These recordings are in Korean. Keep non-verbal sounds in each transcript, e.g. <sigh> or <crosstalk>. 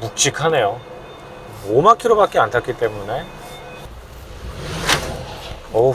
묵직하네요. 5만 킬로밖에 안 탔기 때문에 어우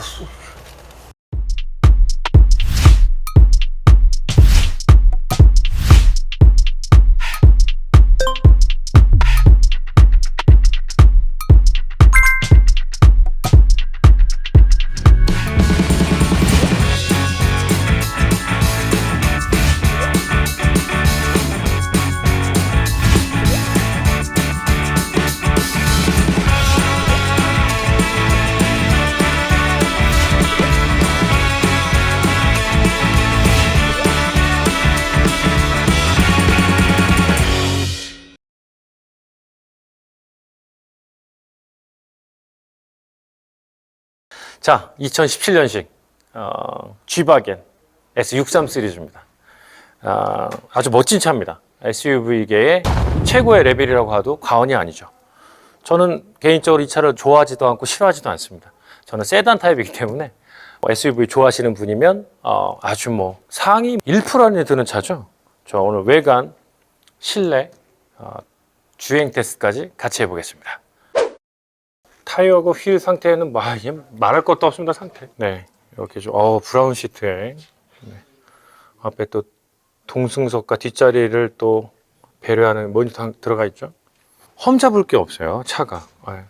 자 2017년식 어, G바겐 S63 시리즈입니다. 아, 아주 멋진 차입니다. SUV계의 최고의 레벨이라고 해도 과언이 아니죠. 저는 개인적으로 이 차를 좋아하지도 않고 싫어하지도 않습니다. 저는 세단 타입이기 때문에 뭐 SUV 좋아하시는 분이면 어, 아주 뭐 상위 1% 안에 드는 차죠. 저 오늘 외관, 실내, 어, 주행 테스트까지 같이 해보겠습니다. 타이어고 휠 상태는 뭐, 아, 이게 말할 것도 없습니다 상태. 네 이렇게 좀 어, 브라운 시트에 네. 앞에 또 동승석과 뒷자리를 또 배려하는 모니터 들어가 있죠. 험 잡을 게 없어요 차가. 네.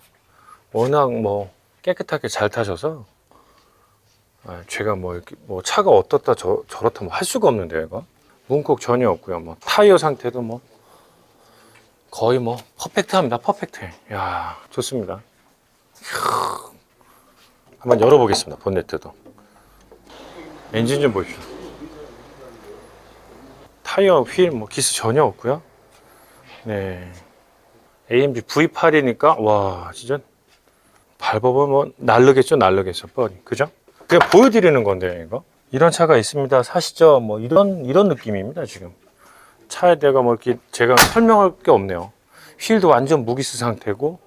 워낙 뭐 깨끗하게 잘 타셔서 네, 제가 뭐 이렇게 뭐 차가 어떻다 저, 저렇다 뭐 할 수가 없는데요 이거. 문콕 전혀 없고요. 뭐 타이어 상태도 뭐 거의 뭐 퍼펙트합니다. 퍼펙트해. 야 좋습니다. 한번 열어보겠습니다. 본네트도. 엔진 좀 보십시오. 타이어, 휠, 뭐 기스 전혀 없고요. 네. AMG V8이니까 와 진짜 밟아보면 뭐 날르겠죠, 날르겠어 뻔히 그죠? 그냥 보여드리는 건데 이거 이런 차가 있습니다. 사시죠? 뭐 이런 이런 느낌입니다 지금. 차에 대가 뭐 이렇게 제가 설명할 게 없네요. 휠도 완전 무기스 상태고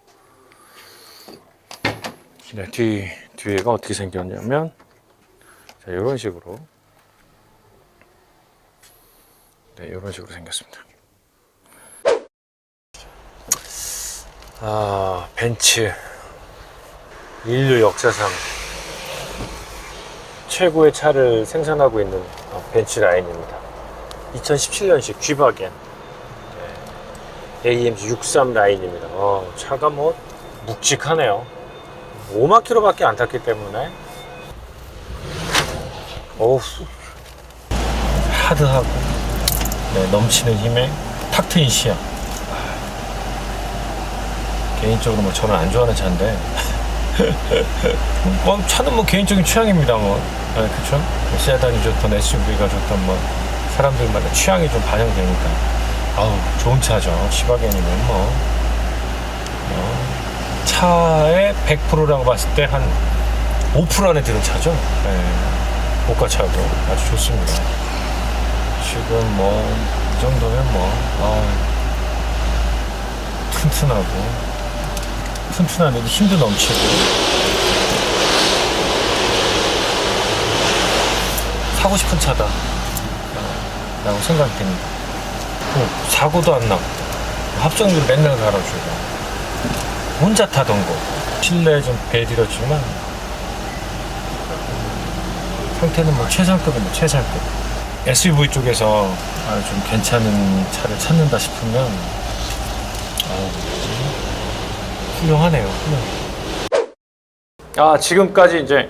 네, 뒤, 뒤에가 어떻게 생겼냐면, 자, 이런 식으로. 네, 이런 식으로 생겼습니다. 아, 벤츠. 인류 역사상 최고의 차를 생산하고 있는 어, 벤츠 라인입니다. 2017년식 G바겐. 네, AMG 63 라인입니다. 어, 차가 뭐 묵직하네요. 5만 킬로밖에 안 탔기 때문에. 어우 하드하고. 네, 넘치는 힘에 탁 트인 시야. 개인적으로 뭐 저는 안 좋아하는 차인데. <laughs> 뭐 차는 뭐 개인적인 취향입니다 뭐. 네, 그쵸? 뭐 세단이 좋던 SUV가 좋던 뭐 사람들마다 취향이 좀 반영되니까. 아우 좋은 차죠. 시바겐이면 뭐. 어, 차의 100%라고 봤을 때 한 5% 안에 드는 차죠. 네. 고가차고 아주 좋습니다. 지금 뭐 이 정도면 뭐 아, 튼튼하고 튼튼한데도 힘도 넘치고 사고 싶은 차다 어, 라고 생각이 듭니다. 어, 사고도 안 나고 합정률 맨날 갈아주고 혼자 타던 거. 실내 좀 배드렸지만 상태는 뭐 최상급입니다 최상급. SUV 쪽에서 아, 좀 괜찮은 차를 찾는다 싶으면 어, 훌륭하네요 훌륭해. 아 지금까지 이제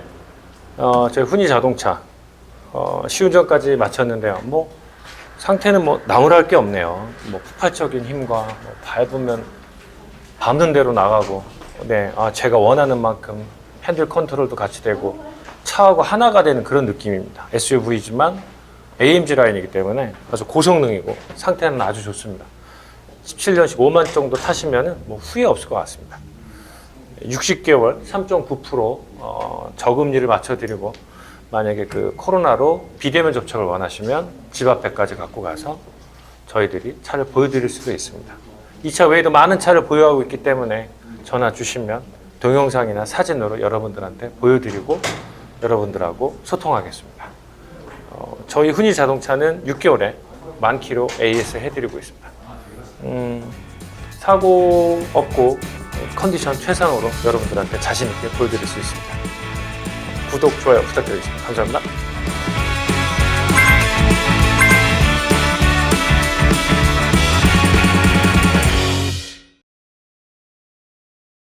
어, 저희 훈이 자동차. 어, 시운전까지 마쳤는데요. 뭐 상태는 뭐 나무랄 게 없네요. 뭐 폭발적인 힘과 뭐 밟으면 밟는 대로 나가고 네, 아, 제가 원하는 만큼 핸들 컨트롤도 같이 되고 차하고 하나가 되는 그런 느낌입니다. SUV지만 AMG 라인이기 때문에 아주 고성능이고 상태는 아주 좋습니다. 17년씩 5만 정도 타시면 뭐 후회 없을 것 같습니다. 60개월 3.9% 어, 저금리를 맞춰드리고 만약에 그 코로나로 비대면 접촉을 원하시면 집 앞에까지 갖고 가서 저희들이 차를 보여드릴 수도 있습니다. 이 차 외에도 많은 차를 보유하고 있기 때문에 전화 주시면 동영상이나 사진으로 여러분들한테 보여드리고 여러분들하고 소통하겠습니다. 어, 저희 흔히 자동차는 6개월에 만 킬로 AS 해드리고 있습니다. 음, 사고 없고 컨디션 최상으로 여러분들한테 자신 있게 보여드릴 수 있습니다. 구독, 좋아요 부탁드리겠습니다. 감사합니다.